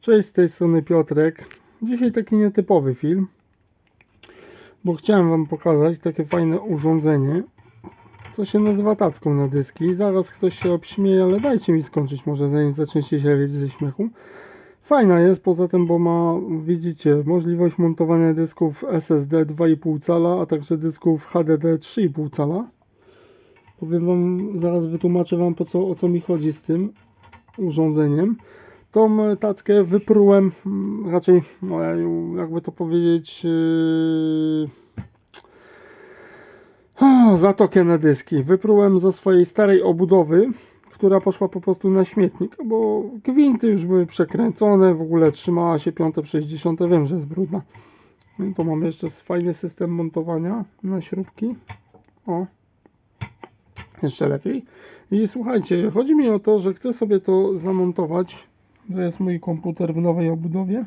Cześć, z tej strony Piotrek. Dzisiaj taki nietypowy film, bo chciałem Wam pokazać takie fajne urządzenie, co się nazywa tacką na dyski. Zaraz ktoś się obśmieje, ale dajcie mi skończyć może zanim zaczniecie się ryć ze śmiechu. Fajna jest, poza tym, bo ma, widzicie, możliwość montowania dysków SSD 2,5 cala, a także dysków HDD 3,5 cala. Powiem Wam, zaraz wytłumaczę Wam po co, o co mi chodzi z tym urządzeniem. Tą tackę wyprułem, mm, raczej, no, jakby to powiedzieć, yy... o, zatokę na dyski. Wyprułem ze swojej starej obudowy, która poszła po prostu na śmietnik, bo gwinty już były przekręcone, w ogóle trzymała się piąte 60, wiem, że jest brudna. No i to mamy jeszcze fajny system montowania na śrubki. O, jeszcze lepiej. I słuchajcie, chodzi mi o to, że chcę sobie to zamontować. To jest mój komputer w nowej obudowie.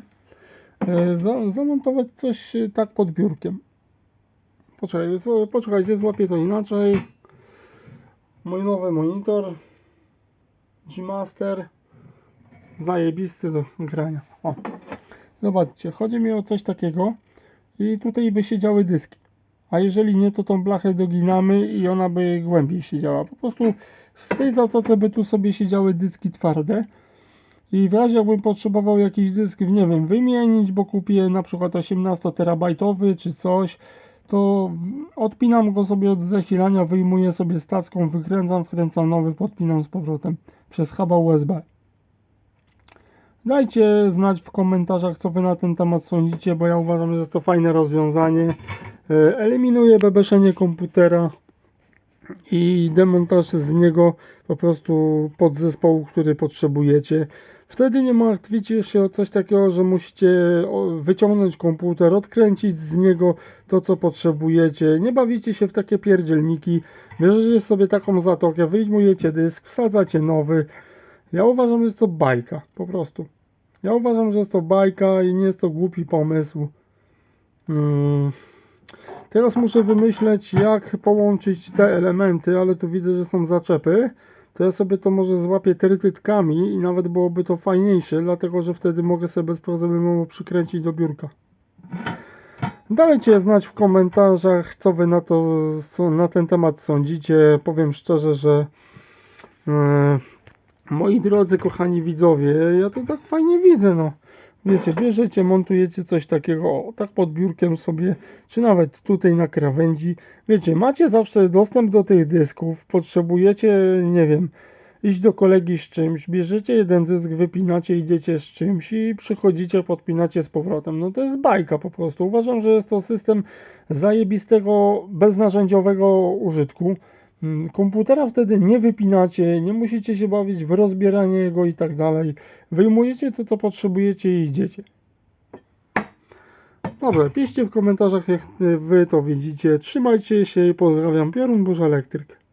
E, Za, zamontować coś e, tak pod biurkiem. Poczekaj, poczekajcie, złapię to inaczej. Mój nowy monitor. G-Master. Zajebisty do grania. O. Zobaczcie, chodzi mi o coś takiego. I tutaj by siedziały dyski. A jeżeli nie, to tą blachę doginamy i ona by głębiej siedziała. Po prostu w tej zatoce by tu sobie siedziały dyski twarde. I w razie jakbym potrzebował jakiś dysk, nie wiem, wymienić, bo kupię na przykład 18 terabajtowy czy coś, to odpinam go sobie od zasilania, wyjmuję sobie stacką, wykręcam, wkręcam nowy, podpinam z powrotem przez huba USB. Dajcie znać w komentarzach, co wy na ten temat sądzicie, bo ja uważam, że jest to fajne rozwiązanie. E, Eliminuje bebeszenie komputera i demontaż z niego po prostu podzespołu, który potrzebujecie. Wtedy nie martwicie się o coś takiego, że musicie wyciągnąć komputer, odkręcić z niego to, co potrzebujecie. Nie bawicie się w takie pierdzielniki. Bierzecie sobie taką zatokę, wyjmujecie dysk, wsadzacie nowy. Ja uważam, że jest to bajka, po prostu. Ja uważam, że jest to bajka i nie jest to głupi pomysł. Mm. Teraz muszę wymyśleć, jak połączyć te elementy, ale tu widzę, że są zaczepy. To ja sobie to może złapię trytytkami i nawet byłoby to fajniejsze, dlatego że wtedy mogę sobie bez problemu przykręcić do biurka. Dajcie znać w komentarzach, co wy na, to, co na ten temat sądzicie. Powiem szczerze, że e, moi drodzy, kochani widzowie, ja to tak fajnie widzę, no. Wiecie, bierzecie, montujecie coś takiego, o, tak pod biurkiem sobie, czy nawet tutaj na krawędzi. Wiecie, macie zawsze dostęp do tych dysków, potrzebujecie, nie wiem, iść do kolegi z czymś, bierzecie jeden dysk, wypinacie, idziecie z czymś i przychodzicie, podpinacie z powrotem. No to jest bajka po prostu. Uważam, że jest to system zajebistego, beznarzędziowego użytku. Mm, Komputera wtedy nie wypinacie, nie musicie się bawić w rozbieranie jego i tak dalej. Wyjmujecie to, co potrzebujecie i idziecie. Dobrze, piszcie w komentarzach, jak wy to widzicie. Trzymajcie się i pozdrawiam. Piorun Burz Elektryk.